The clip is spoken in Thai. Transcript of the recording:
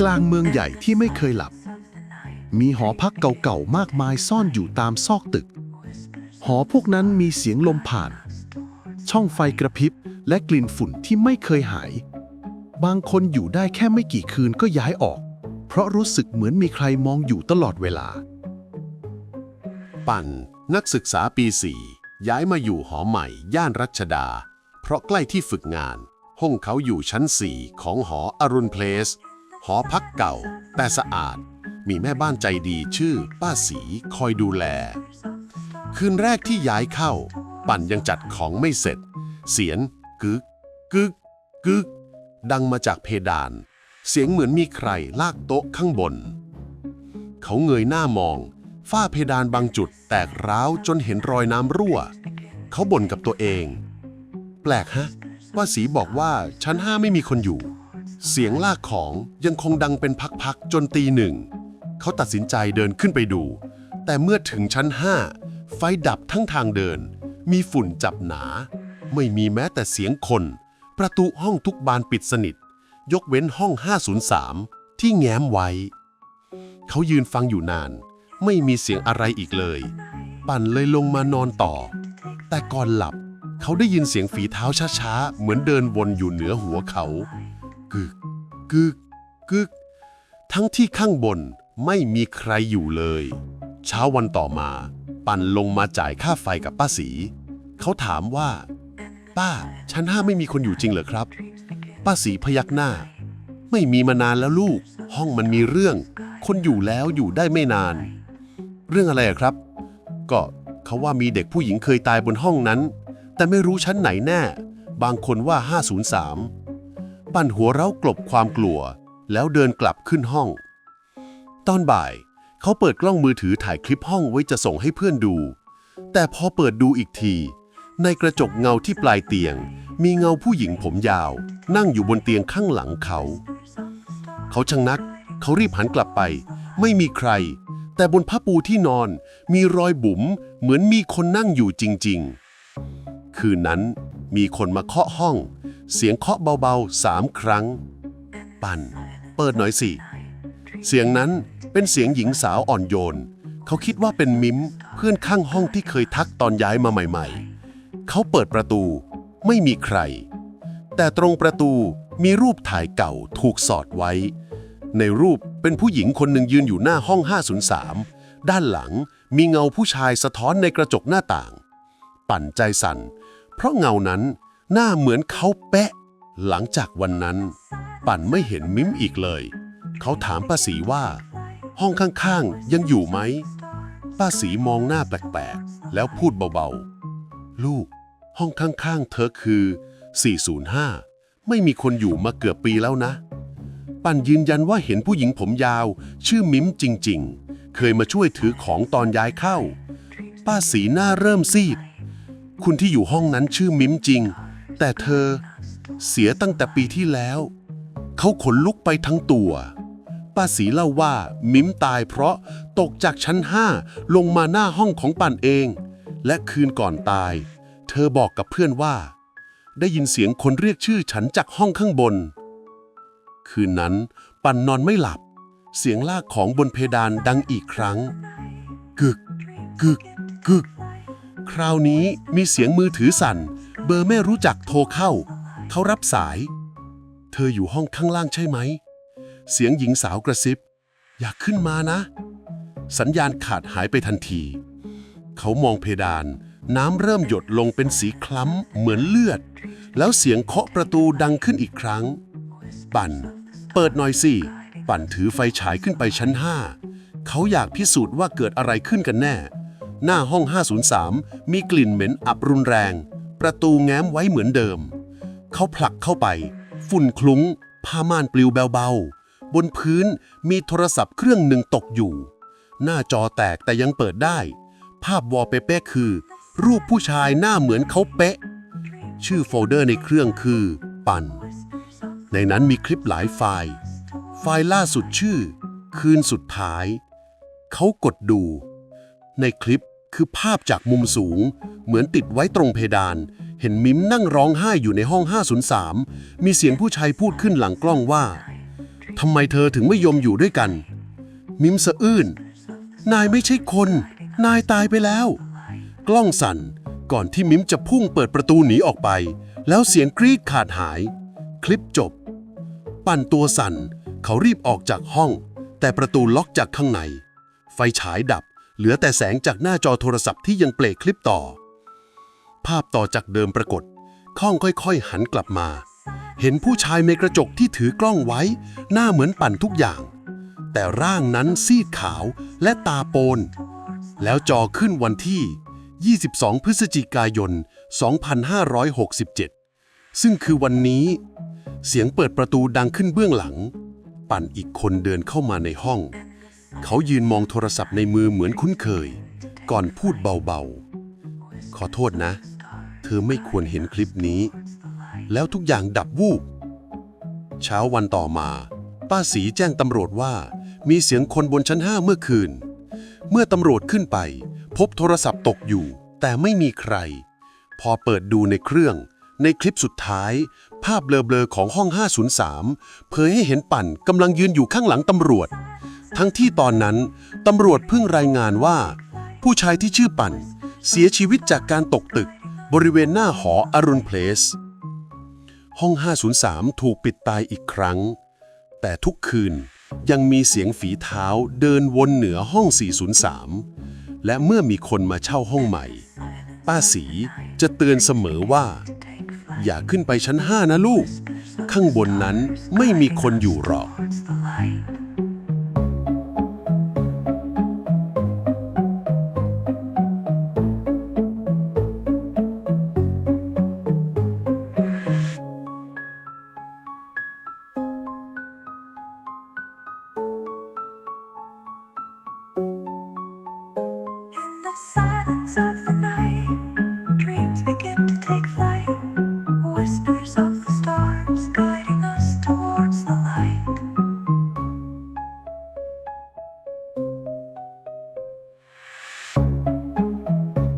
กลางเมืองใหญ่ที่ไม่เคยหลับ มีหอพักเก่าๆมากมายซ่อนอยู่ตามซอกตึก หอพวกนั้นมีเสียงลมผ่าน ช่องไฟกระพริบและกลิ่นฝุ่นที่ไม่เคยหาย บางคนอยู่ได้แค่ไม่กี่คืนก็ย้ายออก เพราะรู้สึกเหมือนมีใครมองอยู่ตลอดเวลา ปั่นนักศึกษาปี4ย้ายมาอยู่หอใหม่ย่านรัชดา เพราะใกล้ที่ฝึกงาน ห้องเขาอยู่ชั้น4ของหออรุณเพลส หอพักเก่า แต่สะอาด มีแม่บ้านใจดีชื่อ ป้าสีคอยดูแล คืนแรกที่ย้ายเข้า ปั่นยังจัดของไม่เสร็จ เสียงกึกกึกกึก ดังมาจากเพดาน เสียงเหมือนมีใครลากโต๊ะข้างบน เขาเงยหน้ามอง ฝ้าเพดานบางจุดแตกร้าวจนเห็นรอยน้ำรั่ว เขาบ่นกับตัวเอง แปลกฮะ ว่าสีบอกว่าชั้นห้าไม่มีคนอยู่ เสียงลากของยังคงดังเป็นพักๆจนตีหนึ่ง เขาตัดสินใจเดินขึ้นไปดู แต่เมื่อถึงชั้นห้าไฟดับทั้งทางเดิน มีฝุ่นจับหนา ไม่มีแม้แต่เสียงคน ประตูห้องทุกบานปิดสนิท ยกเว้นห้อง 503 ที่แง้มไว้ เขายืนฟังอยู่นาน ไม่มีเสียงอะไรอีกเลย ปั่นเลยลงมานอนต่อ แต่ก่อนหลับ เขาได้ยินเสียงฝีเท้าช้าๆ เหมือนเดินวนอยู่เหนือหัวเขา กึกกึกกึก ทั้งที่ข้างบนไม่มีใครอยู่เลย เช้าวันต่อมา ปั่นลงมาจ่ายค่าไฟกับป้าสีเขาถามว่า ป้า ชั้นห้าไม่มีคนอยู่จริงเหรอครับ ป้าสีพยักหน้า ไม่มีมานานแล้วลูก ห้องมันมีเรื่อง คนอยู่แล้วอยู่ได้ไม่นาน เรื่องอะไรอะครับ ก็เขาว่ามีเด็กผู้หญิงเคยตายบนห้องนั้น แต่ไม่รู้ชั้นไหนแน่ บางคนว่า 503 ปั่นหัวเรากลบความกลัว แล้วเดินกลับขึ้นห้อง ตอนบ่ายเขาเปิดกล้องมือถือถ่ายคลิปห้องไว้จะส่งให้เพื่อนดู แต่พอเปิดดูอีกที ในกระจกเงาที่ปลายเตียง มีเงาผู้หญิงผมยาว นั่งอยู่บนเตียงข้างหลังเขา เขาชะงนัก เขารีบหันกลับไป ไม่มีใคร แต่บนผ้าปูที่นอน มีรอยบุ๋มเหมือนมีคนนั่งอยู่จริง ๆ คืนนั้นมีคนมาเคาะห้อง เสียงเคาะเบาๆสามครั้ง ปั่น เปิดหน่อยสิ เสียงนั้นเป็นเสียงหญิงสาวอ่อนโยน เขาคิดว่าเป็นมิมเพื่อนข้างห้องที่เคยทักตอนย้ายมาใหม่ๆ เขาเปิดประตูไม่มีใคร แต่ตรงประตูมีรูปถ่ายเก่าถูกสอดไว้ ในรูปเป็นผู้หญิงคนหนึ่งยืนอยู่หน้าห้อง 503 ด้านหลังมีเงาผู้ชายสะท้อนในกระจกหน้าต่าง ปั่นใจสั่น เพราะเงานั้น หน้าเหมือนเขาเป๊ะหลังจากวันนั้น ปั่นไม่เห็นมิมอีกเลย เขาถามป้าสีว่า ห้องข้างๆ ยังอยู่ไหม ป้าสีมองหน้าแปลกๆ แล้วพูดเบาๆ ลูก ห้องข้างๆ เธอคือ 405 ไม่มีคนอยู่มาเกือบปีแล้วนะ ปั่นยืนยันว่าเห็นผู้หญิงผมยาว ชื่อมิมจริงๆ เคยมาช่วยถือของตอนย้ายเข้า ป้าสีหน้าเริ่มซีด คุณที่อยู่ห้องนั้นชื่อมิมจริง แต่เธอเสียตั้งแต่ปีที่แล้ว เขาขนลุกไปทั้งตัว ป้าสีเล่าว่ามิมตายเพราะตกจากชั้นห้าลงมาหน้าห้องของปั่นเอง และคืนก่อนตาย เธอบอกกับเพื่อนว่า ได้ยินเสียงคนเรียกชื่อฉันจากห้องข้างบน คืนนั้นปั่นนอนไม่หลับ เสียงลากของบนเพดานดังอีกครั้ง กึก กึก กึก คราวนี้มีเสียงมือถือสั่น เบอร์ไม่รู้จักโทรเข้า เขารับสาย เธออยู่ห้องข้างล่างใช่ไหม เสียงหญิงสาวกระซิบ อยากขึ้นมานะ สัญญาณขาดหายไปทันที เขามองเพดาน น้ำเริ่มหยดลงเป็นสีคล้ำเหมือนเลือด แล้วเสียงเคาะประตูดังขึ้นอีกครั้ง ปั่น เปิดหน่อยสิ ปั่นถือไฟฉายขึ้นไปชั้นห้า เขาอยากพิสูจน์ว่าเกิดอะไรขึ้นกันแน่ หน้าห้อง 503 มีกลิ่นเหม็นอับรุนแรง ประตูแง้มไว้เหมือนเดิม เขาผลักเข้าไป ฝุ่นคลุ้ง ผ้าม่านปลิวเบาๆ บนพื้นมีโทรศัพท์เครื่องหนึ่งตกอยู่ หน้าจอแตกแต่ยังเปิดได้ ภาพวอลเปเป้คือ รูปผู้ชายหน้าเหมือนเขาเป๊ะ ชื่อโฟลเดอร์ในเครื่องคือ ปัน ในนั้นมีคลิปหลายไฟล์ ไฟล์ล่าสุดชื่อ คืนสุดท้าย เขากดดูในคลิป คือภาพจากมุมสูง เหมือนติดไว้ตรงเพดาน เห็นมิมนั่งร้องไห้อยู่ในห้อง 503 มีเสียงผู้ชายพูดขึ้นหลังกล้องว่าทำไมเธอถึงไม่ยอมอยู่ด้วยกัน มิมสะอื้น นายไม่ใช่คน นายตายไปแล้ว กล้องสั่นก่อนที่มิมจะพุ่งเปิดประตูหนีออกไป แล้วเสียงกรีดขาดหาย คลิปจบ ปั่นตัวสั่น เขารีบออกจากห้อง แต่ประตูล็อกจากข้างใน ไฟฉายดับ เหลือแต่แสงจากหน้าจอโทรศัพท์ที่ยังเปลคลิปต่อ ภาพต่อจากเดิมปรากฏข้องค่อยๆ หันกลับมา เห็นผู้ชายในกระจกที่ถือกล้องไว้ หน้าเหมือนปั่นทุกอย่าง แต่ร่างนั้นซีดขาวและตาโปน แล้วจอขึ้นวันที่ 22 พฤศจิกายน 2567 ซึ่งคือวันนี้ เสียงเปิดประตูดังขึ้นเบื้องหลัง ปั่นอีกคนเดินเข้ามาในห้อง เขายืนมองโทรศัพท์ในมือเหมือนคุ้นเคย ก่อนพูดเบาๆ ขอโทษนะ เธอไม่ควรเห็นคลิปนี้ แล้วทุกอย่างดับวูบ เช้าวันต่อมา ป้าสีแจ้งตำรวจว่า มีเสียงคนบนชั้นห้าเมื่อคืน เมื่อตำรวจขึ้นไป พบโทรศัพท์ตกอยู่ แต่ไม่มีใคร พอเปิดดูในเครื่อง ในคลิปสุดท้าย ภาพเบลอๆของห้อง 503 เผยให้เห็นปั่นกำลังยืนอยู่ข้างหลังตำรวจ ทั้งที่ตอนนั้นตำรวจเพิ่งรายงานว่า ผู้ชายที่ชื่อปั่น เสียชีวิตจากการตกตึก บริเวณหน้าหออรุณเพลส ห้อง 503 ถูกปิดตายอีกครั้ง แต่ทุกคืนยังมีเสียงฝีเท้าเดินวนเหนือห้อง 403 และเมื่อมีคนมาเช่าห้องใหม่ ป้าสีจะเตือนเสมอว่า อย่าขึ้นไปชั้น 5 นะลูก ข้างบนนั้นไม่มีคนอยู่หรอก